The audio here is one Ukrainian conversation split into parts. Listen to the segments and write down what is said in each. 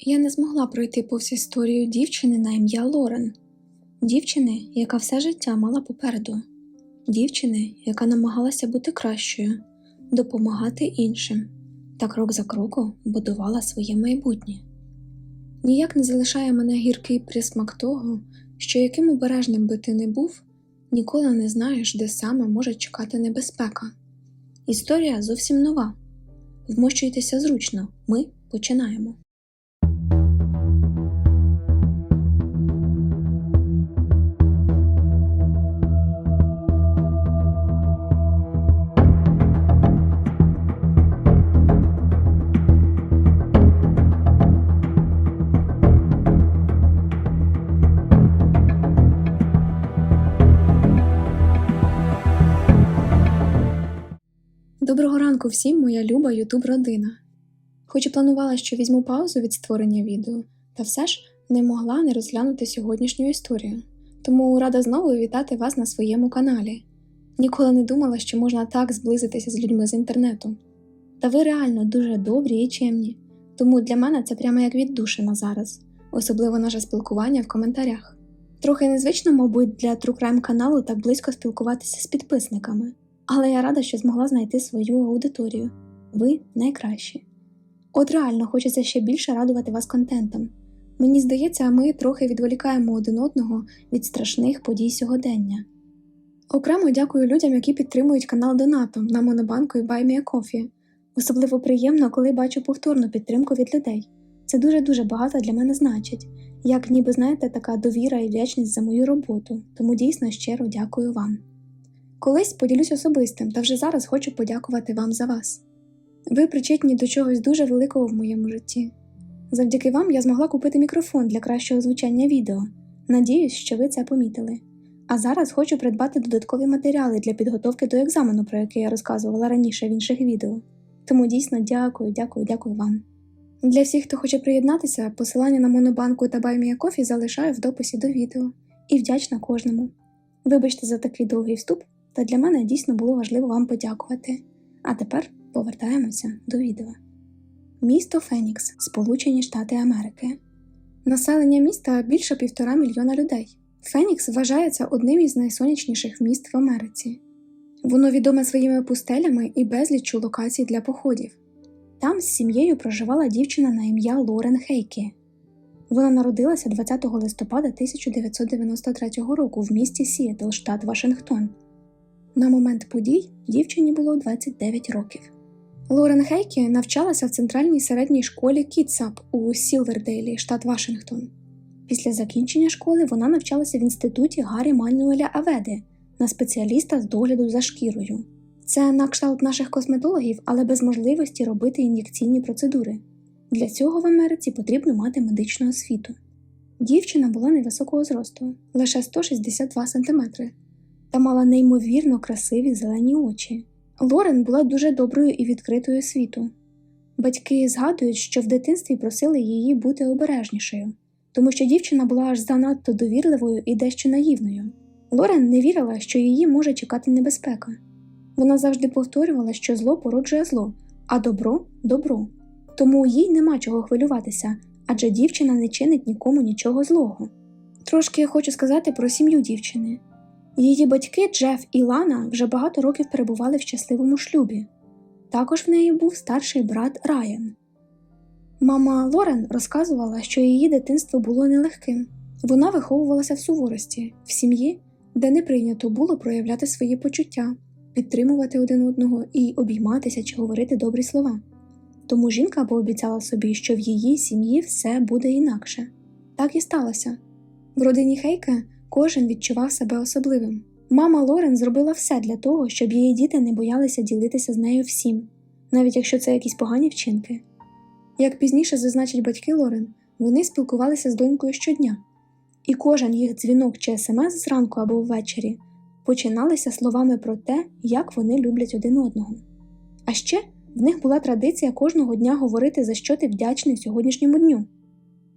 Я не змогла пройти повз історію дівчини на ім'я Лорен, дівчини, яка все життя мала попереду, дівчини, яка намагалася бути кращою, допомагати іншим та крок за кроком будувала своє майбутнє. Ніяк не залишає мене гіркий присмак того, що яким обережним би ти не був, ніколи не знаєш, де саме може чекати небезпека. Історія зовсім нова. Вмощуйтеся зручно, ми починаємо. Доброго ранку всім, моя люба ютуб родина. Хоч і планувала, що візьму паузу від створення відео, та все ж не могла не розглянути сьогоднішню історію. Тому рада знову вітати вас на своєму каналі. Ніколи не думала, що можна так зблизитися з людьми з інтернету. Та ви реально дуже добрі і чемні, тому для мене це прямо як віддушина зараз, особливо наше спілкування в коментарях. Трохи незвично, мабуть, для True Crime каналу так близько спілкуватися з підписниками. Але я рада, що змогла знайти свою аудиторію. Ви найкращі. От реально хочеться ще більше радувати вас контентом. Мені здається, ми трохи відволікаємо один одного від страшних подій сьогодення. Окремо дякую людям, які підтримують канал Донатом на Монобанку і BuyMeACoffee. Особливо приємно, коли бачу повторну підтримку від людей. Це дуже-дуже багато для мене значить, як ніби знаєте, така довіра і вдячність за мою роботу, тому дійсно щиро дякую вам. Колись поділюсь особистим, та вже зараз хочу подякувати вам за вас. Ви причетні до чогось дуже великого в моєму житті. Завдяки вам я змогла купити мікрофон для кращого звучання відео. Надіюсь, що ви це помітили. А зараз хочу придбати додаткові матеріали для підготовки до екзамену, про який я розказувала раніше в інших відео. Тому дійсно дякую, дякую, дякую вам. Для всіх, хто хоче приєднатися, посилання на Монобанку та BuyMeACoffee залишаю в дописі до відео і вдячна кожному. Вибачте за такий довгий вступ, та для мене дійсно було важливо вам подякувати. А тепер повертаємося до відео. Місто Фенікс, Сполучені Штати Америки. Населення міста більше півтора мільйона людей. Фенікс вважається одним із найсонячніших міст в Америці. Воно відоме своїми пустелями і безліччю локацій для походів. Там з сім'єю проживала дівчина на ім'я Лорен Хейкі. Вона народилася 20 листопада 1993 року в місті Сіетл, штат Вашингтон. На момент подій дівчині було 29 років. Лорен Хейкі навчалася в центральній середній школі Кітсап у Сілвердейлі, штат Вашингтон. Після закінчення школи вона навчалася в інституті Гаррі Мануеля Аведи на спеціаліста з догляду за шкірою. Це на кшталт наших косметологів, але без можливості робити ін'єкційні процедури. Для цього в Америці потрібно мати медичну освіту. Дівчина була невисокого зросту, лише 162 см, та мала неймовірно красиві зелені очі. Лорен була дуже доброю і відкритою світу. Батьки згадують, що в дитинстві просили її бути обережнішою, тому що дівчина була аж занадто довірливою і дещо наївною. Лорен не вірила, що її може чекати небезпека. Вона завжди повторювала, що зло породжує зло, а добро добро. Тому їй нема чого хвилюватися, адже дівчина не чинить нікому нічого злого. Трошки я хочу сказати про сім'ю дівчини. Її батьки Джеф і Лана вже багато років перебували в щасливому шлюбі. Також в неї був старший брат Райан. Мама Лорен розказувала, що її дитинство було нелегким. Вона виховувалася в суворості, в сім'ї, де не прийнято було проявляти свої почуття, підтримувати один одного і обійматися чи говорити добрі слова. Тому жінка пообіцяла собі, що в її сім'ї все буде інакше. Так і сталося. В родині Хейке кожен відчував себе особливим. Мама Лорен зробила все для того, щоб її діти не боялися ділитися з нею всім, навіть якщо це якісь погані вчинки. Як пізніше зазначать батьки Лорен, вони спілкувалися з донькою щодня, і кожен їх дзвінок чи смс зранку або ввечері починалися словами про те, як вони люблять один одного. А ще в них була традиція кожного дня говорити, за що ти вдячний сьогоднішньому дню.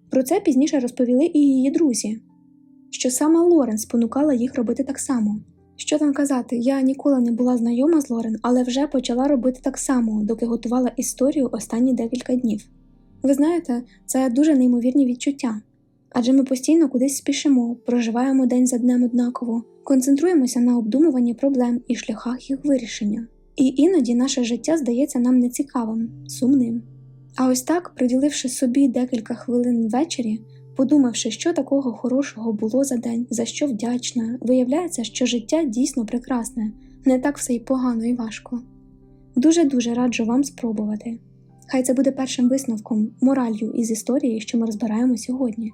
Про це пізніше розповіли і її друзі, що саме Лорен спонукала їх робити так само. Що там казати, я ніколи не була знайома з Лорен, але вже почала робити так само, доки готувала історію останні декілька днів. Ви знаєте, це дуже неймовірні відчуття. Адже ми постійно кудись спішимо, проживаємо день за днем однаково, концентруємося на обдумуванні проблем і шляхах їх вирішення. І іноді наше життя здається нам нецікавим, сумним. А ось так, приділивши собі декілька хвилин ввечері, подумавши, що такого хорошого було за день, за що вдячна, виявляється, що життя дійсно прекрасне, не так все й погано і важко. Дуже-дуже раджу вам спробувати. Хай це буде першим висновком, мораллю із історії, що ми розбираємо сьогодні.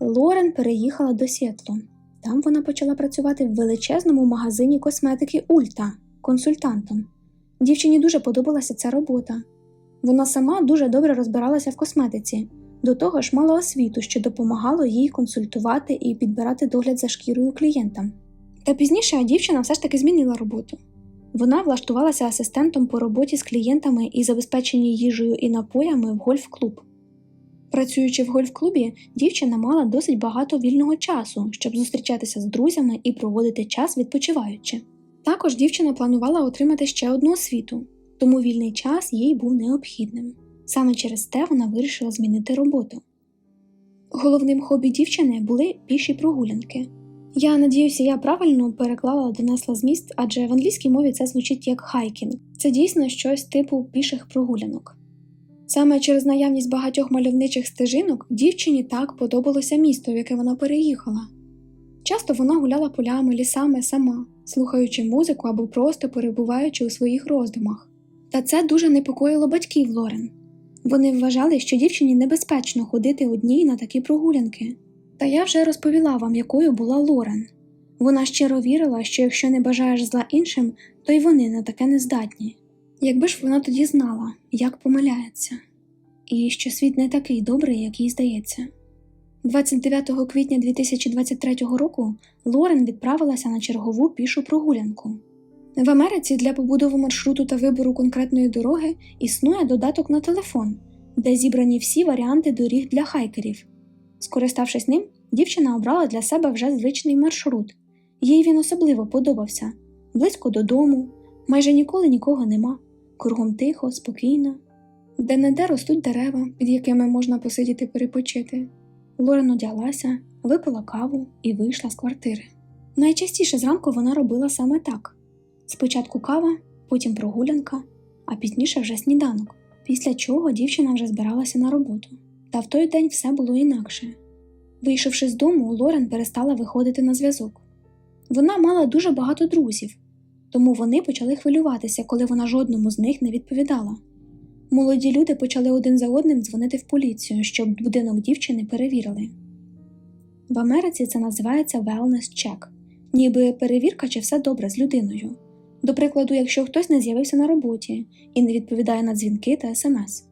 Лорен переїхала до Сіетлу. Там вона почала працювати в величезному магазині косметики Ульта консультантом. Дівчині дуже подобалася ця робота. Вона сама дуже добре розбиралася в косметиці, до того ж мала освіту, що допомагало їй консультувати і підбирати догляд за шкірою клієнтам. Та пізніше дівчина все ж таки змінила роботу. Вона влаштувалася асистентом по роботі з клієнтами і забезпеченні їжею і напоями в гольф-клуб. Працюючи в гольф-клубі, дівчина мала досить багато вільного часу, щоб зустрічатися з друзями і проводити час відпочиваючи. Також дівчина планувала отримати ще одну освіту, тому вільний час їй був необхідним. Саме через те вона вирішила змінити роботу. Головним хобі дівчини були піші прогулянки. Я надіюся, я правильно переклала донесла зміст, адже в англійській мові це звучить як хайкінг. Це дійсно щось типу піших прогулянок. Саме через наявність багатьох мальовничих стежинок дівчині так подобалося місто, в яке вона переїхала. Часто вона гуляла полями, лісами сама, слухаючи музику або просто перебуваючи у своїх роздумах. Та це дуже непокоїло батьків Лорен. Вони вважали, що дівчині небезпечно ходити одній на такі прогулянки. Та я вже розповіла вам, якою була Лорен. Вона щиро вірила, що якщо не бажаєш зла іншим, то й вони на таке не здатні. Якби ж вона тоді знала, як помиляється, і що світ не такий добрий, як їй здається. 29 квітня 2023 року Лорен відправилася на чергову пішу прогулянку. В Америці для побудови маршруту та вибору конкретної дороги існує додаток на телефон, де зібрані всі варіанти доріг для хайкерів. Скориставшись ним, дівчина обрала для себе вже звичний маршрут. Їй він особливо подобався близько додому, майже ніколи нікого нема, кругом тихо, спокійно, де не де ростуть дерева, під якими можна посидіти перепочити. Лорен одяглася, випила каву і вийшла з квартири. Найчастіше зранку вона робила саме так: спочатку кава, потім прогулянка, а пізніше вже сніданок, після чого дівчина вже збиралася на роботу. Та в той день все було інакше. Вийшовши з дому, Лорен перестала виходити на зв'язок. Вона мала дуже багато друзів, тому вони почали хвилюватися, коли вона жодному з них не відповідала. Молоді люди почали один за одним дзвонити в поліцію, щоб будинок дівчини перевірили. В Америці це називається wellness check, ніби перевірка, чи все добре з людиною. До прикладу, якщо хтось не з'явився на роботі і не відповідає на дзвінки та смс,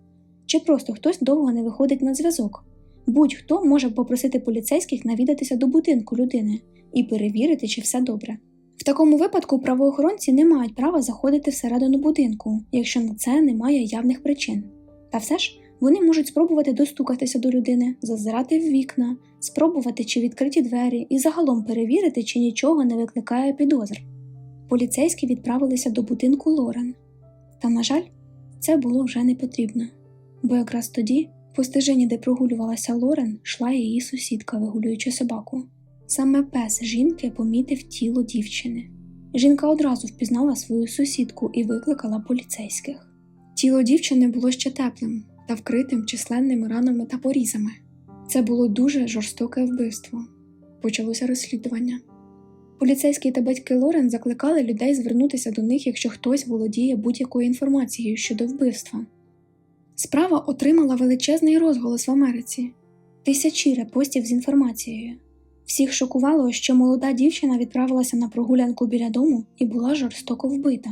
чи просто хтось довго не виходить на зв'язок. Будь-хто може попросити поліцейських навідатися до будинку людини і перевірити, чи все добре. В такому випадку правоохоронці не мають права заходити всередину будинку, якщо на це немає явних причин. Та все ж вони можуть спробувати достукатися до людини, зазирати в вікна, спробувати, чи відкриті двері, і загалом перевірити, чи нічого не викликає підозр. Поліцейські відправилися до будинку Лорен. Та, на жаль, це було вже не потрібно, бо якраз тоді, по стежині, де прогулювалася Лорен, йшла її сусідка, вигулюючи собаку. Саме пес жінки помітив тіло дівчини. Жінка одразу впізнала свою сусідку і викликала поліцейських. Тіло дівчини було ще теплим та вкритим численними ранами та порізами. Це було дуже жорстоке вбивство. Почалося розслідування. Поліцейські та батьки Лорен закликали людей звернутися до них, якщо хтось володіє будь-якою інформацією щодо вбивства. Справа отримала величезний розголос в Америці, тисячі репостів з інформацією. Всіх шокувало, що молода дівчина відправилася на прогулянку біля дому і була жорстоко вбита.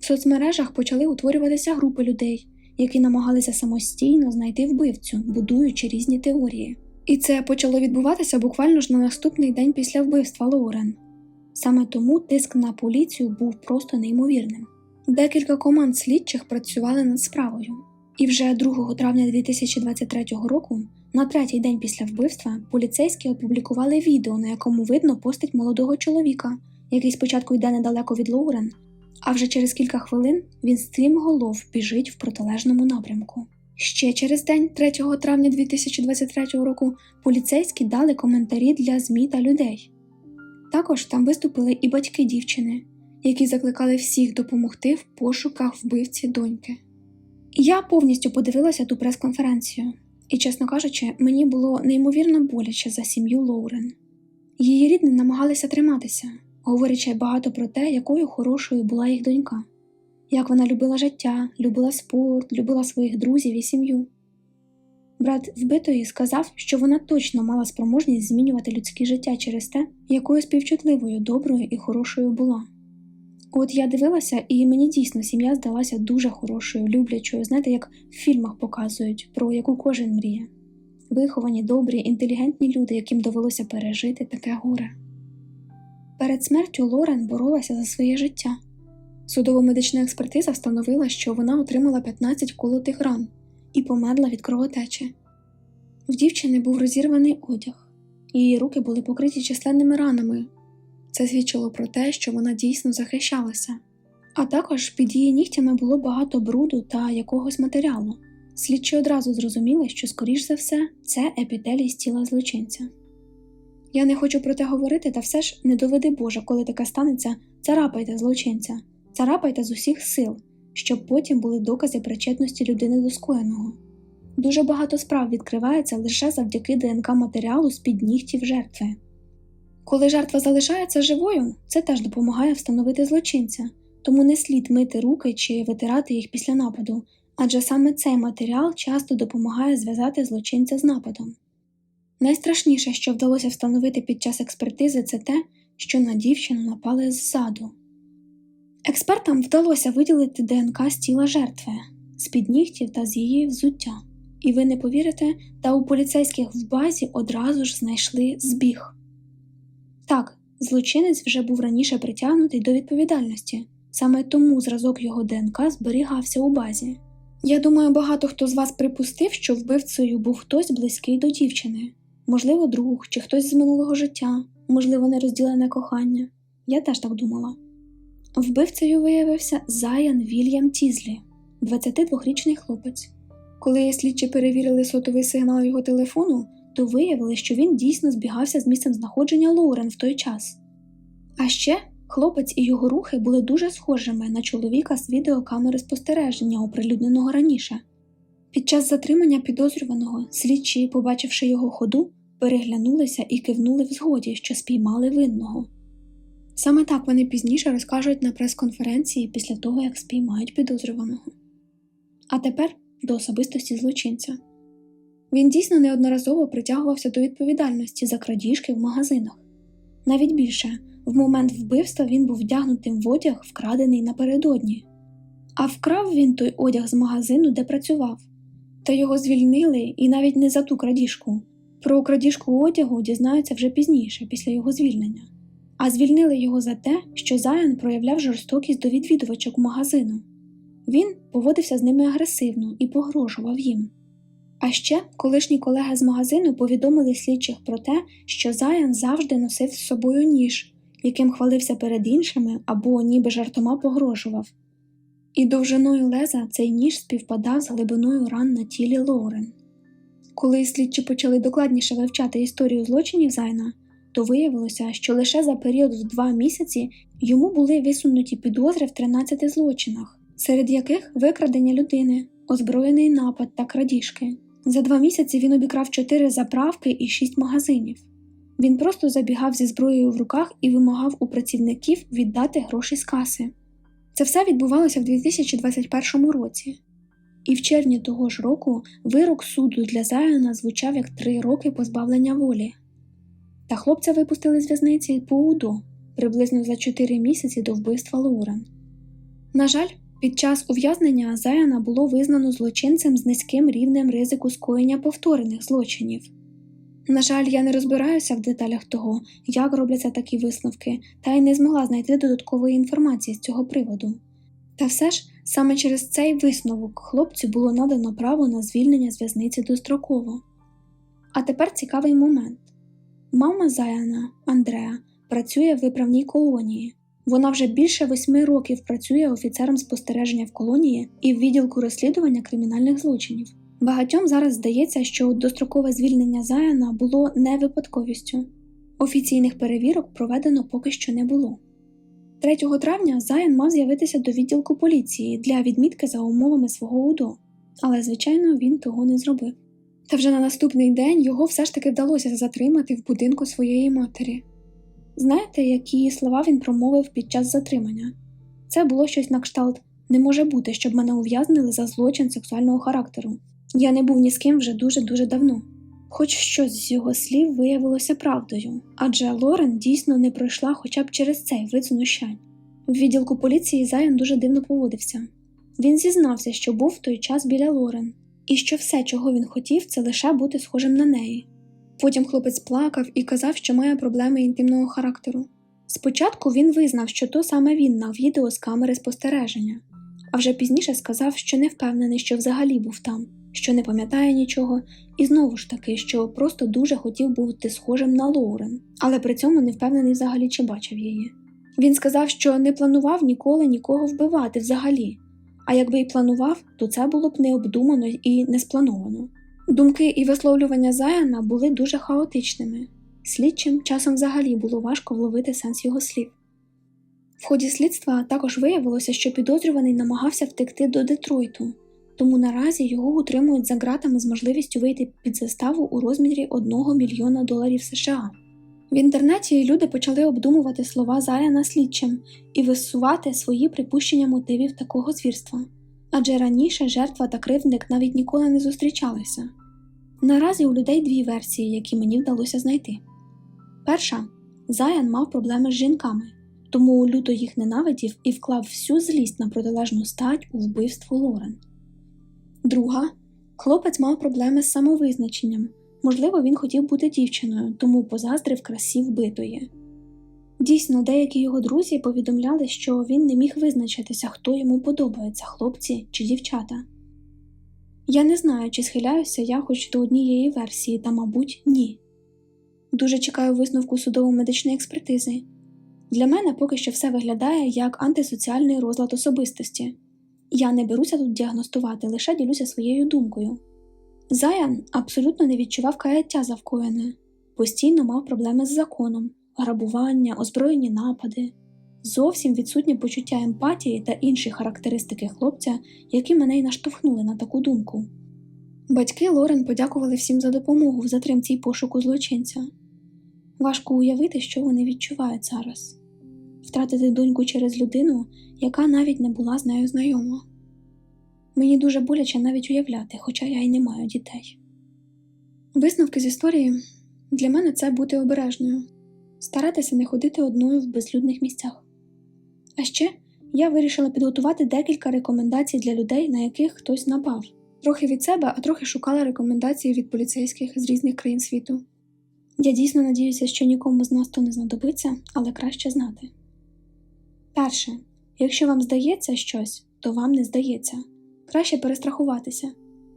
В соцмережах почали утворюватися групи людей, які намагалися самостійно знайти вбивцю, будуючи різні теорії. І це почало відбуватися буквально ж на наступний день після вбивства Лоурен. Саме тому тиск на поліцію був просто неймовірним. Декілька команд слідчих працювали над справою, і вже 2 травня 2023 року, на третій день після вбивства, поліцейські опублікували відео, на якому видно постать молодого чоловіка, який спочатку йде недалеко від Лоурен, а вже через кілька хвилин він стрімголов біжить в протилежному напрямку. Ще через день, 3 травня 2023 року, поліцейські дали коментарі для ЗМІ та людей. Також там виступили і батьки дівчини, які закликали всіх допомогти в пошуках вбивці доньки. Я повністю подивилася ту прес-конференцію, і, чесно кажучи, мені було неймовірно боляче за сім'ю Лоурен. Її рідні намагалися триматися, говорячи багато про те, якою хорошою була їх донька, як вона любила життя, любила спорт, любила своїх друзів і сім'ю. Брат вбитої сказав, що вона точно мала спроможність змінювати людське життя через те, якою співчутливою, доброю і хорошою була. От я дивилася, і мені дійсно сім'я здалася дуже хорошою, люблячою, знаєте, як в фільмах показують, про яку кожен мріє. Виховані, добрі, інтелігентні люди, яким довелося пережити таке горе. Перед смертю Лорен боролася за своє життя. Судово-медична експертиза встановила, що вона отримала 15 колотих ран і померла від кровотечі. В дівчини був розірваний одяг, її руки були покриті численними ранами. Це свідчило про те, що вона дійсно захищалася. А також під її нігтями було багато бруду та якогось матеріалу. Слідчі одразу зрозуміли, що, скоріш за все, це епітелій з тіла злочинця. Я не хочу про те говорити, та все ж не доведи Боже, коли таке станеться, царапайте злочинця, царапайте з усіх сил, щоб потім були докази причетності людини до скоєного. Дуже багато справ відкривається лише завдяки ДНК матеріалу з під нігтів жертви. Коли жертва залишається живою, це теж допомагає встановити злочинця, тому не слід мити руки чи витирати їх після нападу, адже саме цей матеріал часто допомагає зв'язати злочинця з нападом. Найстрашніше, що вдалося встановити під час експертизи, це те, що на дівчину напали ззаду. Експертам вдалося виділити ДНК з тіла жертви, з під нігтів та з її взуття. І ви не повірите, та у поліцейських в базі одразу ж знайшли збіг. Так, злочинець вже був раніше притягнутий до відповідальності, саме тому зразок його ДНК зберігався у базі. Я думаю, багато хто з вас припустив, що вбивцею був хтось близький до дівчини, можливо, друг чи хтось з минулого життя, можливо, нерозділене кохання. Я теж так думала. Вбивцею виявився Заян Вільям Тізлі, 22-річний хлопець. Коли слідчі перевірили сотовий сигнал його телефону, то виявили, що він дійсно збігався з місцем знаходження Лоурен в той час. А ще хлопець і його рухи були дуже схожими на чоловіка з відеокамери спостереження, оприлюдненого раніше. Під час затримання підозрюваного слідчі, побачивши його ходу, переглянулися і кивнули в згоді, що спіймали винного. Саме так вони пізніше розкажуть на прес-конференції після того, як спіймають підозрюваного. А тепер до особистості злочинця. Він дійсно неодноразово притягувався до відповідальності за крадіжки в магазинах. Навіть більше, в момент вбивства він був вдягнутим в одяг, вкрадений напередодні, а вкрав він той одяг з магазину, де працював, та його звільнили і навіть не за ту крадіжку. Про крадіжку одягу дізнаються вже пізніше, після його звільнення, а звільнили його за те, що Заян проявляв жорстокість до відвідувачок магазину. Він поводився з ними агресивно і погрожував їм. А ще колишні колеги з магазину повідомили слідчих про те, що Заян завжди носив з собою ніж, яким хвалився перед іншими або ніби жартома погрожував. І довжиною леза цей ніж співпадав з глибиною ран на тілі Лоурен. Коли слідчі почали докладніше вивчати історію злочинів Зайна, то виявилося, що лише за період в два місяці йому були висунуті підозри в 13 злочинах, серед яких викрадення людини, озброєний напад та крадіжки. За два місяці він обікрав чотири заправки і шість магазинів. Він просто забігав зі зброєю в руках і вимагав у працівників віддати гроші з каси. Це все відбувалося в 2021 році. І в червні того ж року вирок суду для Заяна звучав як три роки позбавлення волі. Та хлопця випустили з в'язниці по УДО приблизно за чотири місяці до вбивства Лоурен. На жаль, під час ув'язнення Заяна було визнано злочинцем з низьким рівнем ризику скоєння повторених злочинів. На жаль, я не розбираюся в деталях того, як робляться такі висновки, та й не змогла знайти додаткової інформації з цього приводу. Та все ж саме через цей висновок хлопцю було надано право на звільнення з в'язниці достроково. А тепер цікавий момент. Мама Заяна, Андреа, працює в виправній колонії. Вона вже більше восьми років працює офіцером спостереження в колонії і в відділку розслідування кримінальних злочинів. Багатьом зараз здається, що дострокове звільнення Заяна було не випадковістю. Офіційних перевірок проведено поки що не було. 3 травня Заян мав з'явитися до відділку поліції для відмітки за умовами свого УДО, але, звичайно, він того не зробив. Та вже на наступний день його все ж таки вдалося затримати в будинку своєї матері. Знаєте, які слова він промовив під час затримання? Це було щось на кшталт не може бути, щоб мене ув'язнили за злочин сексуального характеру. Я не був ні з ким вже дуже-дуже давно. Хоч щось з його слів виявилося правдою, адже Лорен дійсно не пройшла хоча б через цей вид знущань. В відділку поліції Заян дуже дивно поводився. Він зізнався, що був в той час біля Лорен, і що все, чого він хотів, це лише бути схожим на неї. Потім хлопець плакав і казав, що має проблеми інтимного характеру. Спочатку він визнав, що то саме він на відео з камери спостереження, а вже пізніше сказав, що не впевнений, що взагалі був там, що не пам'ятає нічого, і знову ж таки, що просто дуже хотів бути схожим на Лоурен, але при цьому не впевнений взагалі, чи бачив її. Він сказав, що не планував ніколи нікого вбивати взагалі, а якби й планував, то це було б необдумано і не сплановано. Думки і висловлювання Заяна були дуже хаотичними. Слідчим часом взагалі було важко вловити сенс його слів. В ході слідства також виявилося, що підозрюваний намагався втекти до Детройту, тому наразі його утримують за ґратами з можливістю вийти під заставу у розмірі 1 мільйона доларів США. В інтернеті люди почали обдумувати слова Заяна слідчим і висувати свої припущення мотивів такого звірства, адже раніше жертва та кривдник навіть ніколи не зустрічалися. Наразі у людей дві версії, які мені вдалося знайти. Перша Заян мав проблеми з жінками, тому люто їх ненавидів і вклав всю злість на протилежну стать у вбивство Лорен. Друга хлопець мав проблеми з самовизначенням. Можливо, він хотів бути дівчиною, тому позаздрив красі вбитої. Дійсно, деякі його друзі повідомляли, що він не міг визначитися, хто йому подобається, хлопці чи дівчата. Я не знаю, чи схиляюся я хоч до однієї версії, та, мабуть, ні. Дуже чекаю висновку судово-медичної експертизи. Для мене поки що все виглядає як антисоціальний розлад особистості. Я не беруся тут діагностувати, лише ділюся своєю думкою. Заян абсолютно не відчував каяття за вкоєне, постійно мав проблеми з законом, грабування, озброєні напади, зовсім відсутнє почуття емпатії та інші характеристики хлопця, які мене й наштовхнули на таку думку. Батьки Лорен подякували всім за допомогу в затримці й пошуку злочинця. Важко уявити, що вони відчувають зараз втратити доньку через людину, яка навіть не була з нею знайома. Мені дуже боляче навіть уявляти, хоча я й не маю дітей. Висновки з історії для мене це бути обережною, старатися не ходити одною в безлюдних місцях. А ще я вирішила підготувати декілька рекомендацій для людей, на яких хтось напав, трохи від себе, а трохи шукала рекомендації від поліцейських з різних країн світу. Я дійсно надіюся, що нікому з нас то не знадобиться, але краще знати. Перше, якщо вам здається щось, то вам не здається. Краще перестрахуватися.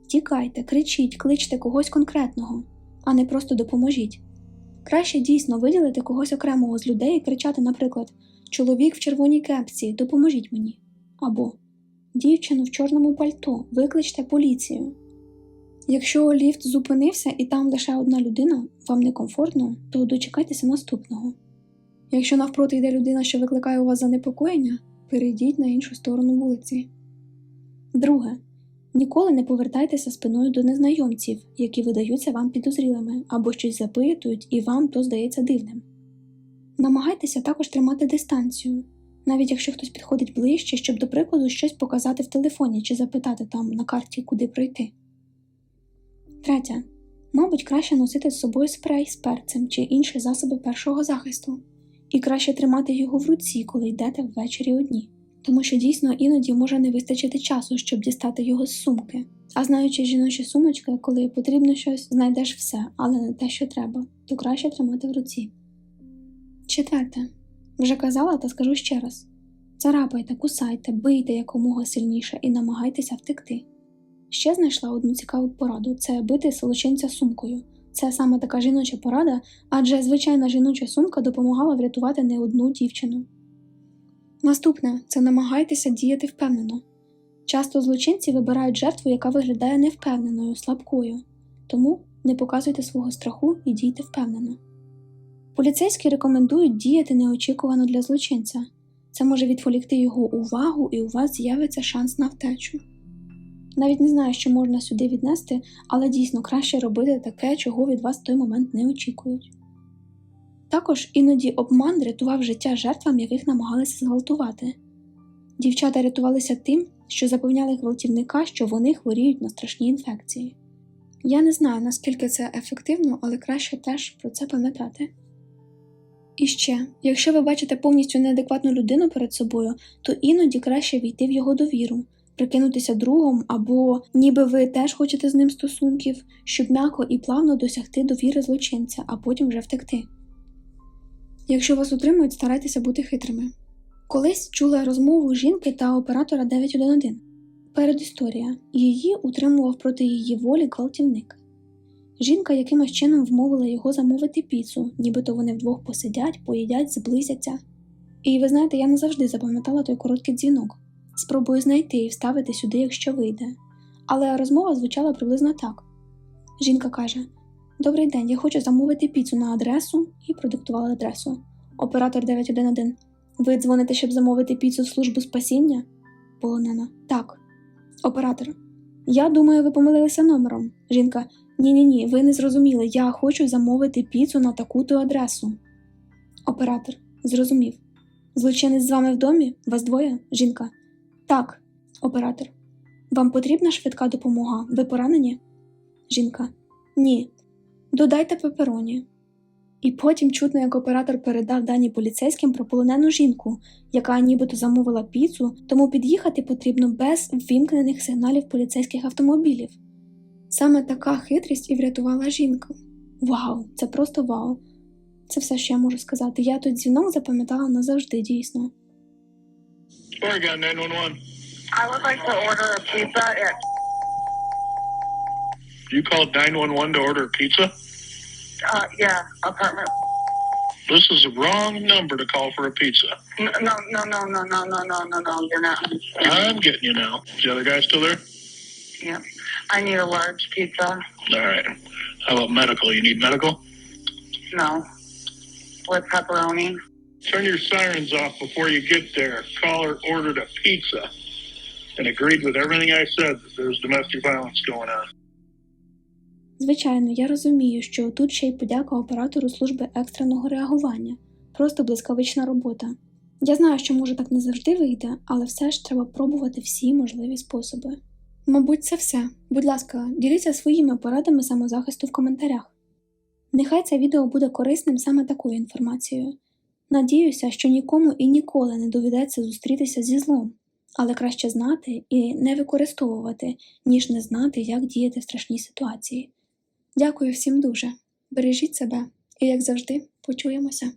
Тікайте, кричіть, кличте когось конкретного, а не просто допоможіть. Краще дійсно виділити когось окремого з людей і кричати, наприклад, чоловік в червоній кепці, допоможіть мені. Або дівчину в чорному пальто, викличте поліцію. Якщо ліфт зупинився і там лише одна людина, вам некомфортно, то дочекайтеся наступного. Якщо навпроти йде людина, що викликає у вас занепокоєння, перейдіть на іншу сторону вулиці. Друге. Ніколи не повертайтеся спиною до незнайомців, які видаються вам підозрілими або щось запитують і вам то здається дивним. Намагайтеся також тримати дистанцію, навіть якщо хтось підходить ближче, щоб, до прикладу, щось показати в телефоні чи запитати там на карті, куди пройти. Третє. Мабуть, краще носити з собою спрей з перцем чи інші засоби першого захисту, і краще тримати його в руці, коли йдете ввечері одні тому що дійсно іноді може не вистачити часу, щоб дістати його з сумки. А знаючи жіночі сумочки, коли потрібно щось, знайдеш все, але не те, що треба, то краще тримати в руці. Четверте, вже казала та скажу ще раз: царапайте, кусайте, бийте якомога сильніше і намагайтеся втекти. Ще знайшла одну цікаву пораду це бити солочинця сумкою. Це саме така жіноча порада, адже звичайна жіноча сумка допомагала врятувати не одну дівчину. Наступне це намагайтеся діяти впевнено. Часто злочинці вибирають жертву, яка виглядає невпевненою, слабкою, тому не показуйте свого страху і дійте впевнено. Поліцейські рекомендують діяти неочікувано для злочинця. Це може відволікти його увагу, і у вас з'явиться шанс на втечу. Навіть не знаю, що можна сюди віднести, але дійсно краще робити таке, чого від вас в той момент не очікують. Також іноді обман рятував життя жертвам, яких намагалися зґвалтувати. Дівчата рятувалися тим, що запевняли гвалтівника, що вони хворіють на страшні інфекції. Я не знаю, наскільки це ефективно, але краще теж про це пам'ятати. І ще, якщо ви бачите повністю неадекватну людину перед собою, то іноді краще війти в його довіру, прикинутися другом або ніби ви теж хочете з ним стосунків, щоб м'яко і плавно досягти довіри злочинця, а потім вже втекти. Якщо вас утримують, старайтеся бути хитрими. Колись чула розмову жінки та оператора 911. Передісторія. Її утримував проти її волі гвалтівник. Жінка якимось чином вмовила його замовити піцу, нібито вони вдвох посидять, поїдять, зблизяться. І ви знаєте, я не завжди запам'ятала той короткий дзвінок. Спробую знайти і вставити сюди, якщо вийде. Але розмова звучала приблизно так. Жінка каже: Добрий день, я хочу замовити піцу на адресу і продиктувала адресу. Оператор 911. Ви дзвоните, щоб замовити піцу в службу спасіння? Полонена. Так. Оператор. Я думаю, ви помилилися номером. Жінка. Ні, ні, ви не зрозуміли. Я хочу замовити піцу на таку-то адресу. Оператор. Зрозумів. Злочинець з вами в домі? Вас двоє? Жінка. Так. Оператор. Вам потрібна швидка допомога? Ви поранені? Жінка. Ні. Додайте пепероні. І потім чутно, як оператор передав дані поліцейським про полонену жінку, яка нібито замовила піцу, тому під'їхати потрібно без ввімкнених сигналів поліцейських автомобілів. Саме така хитрість і врятувала жінку. Вау, це просто вау. Це все, що я можу сказати. Я той дзвінок запам'ятала назавжди, дійсно. 911. I would like to order a pizza at You called 911 to order a pizza? uh yeah, apartment. This is the wrong number to call for a pizza. No no no no no no no no no no you're not. I'm getting you now. Is the other guy still there? Yeah. I need a large pizza. All right. How about medical? You need medical? No. With pepperoni. Turn your sirens off before you get there. Caller ordered a pizza and agreed with everything I said that there's domestic violence going on. Звичайно, я розумію, що тут ще й подяка оператору служби екстреного реагування, просто блискавична робота. Я знаю, що може так не завжди вийде, але все ж треба пробувати всі можливі способи. Мабуть, це все. Будь ласка, діліться своїми порадами самозахисту в коментарях. Нехай це відео буде корисним саме такою інформацією. Надіюся, що нікому і ніколи не доведеться зустрітися зі злом, але краще знати і не використовувати, ніж не знати, як діяти в страшній ситуації. Дякую всім дуже. Бережіть себе і, як завжди, почуємося.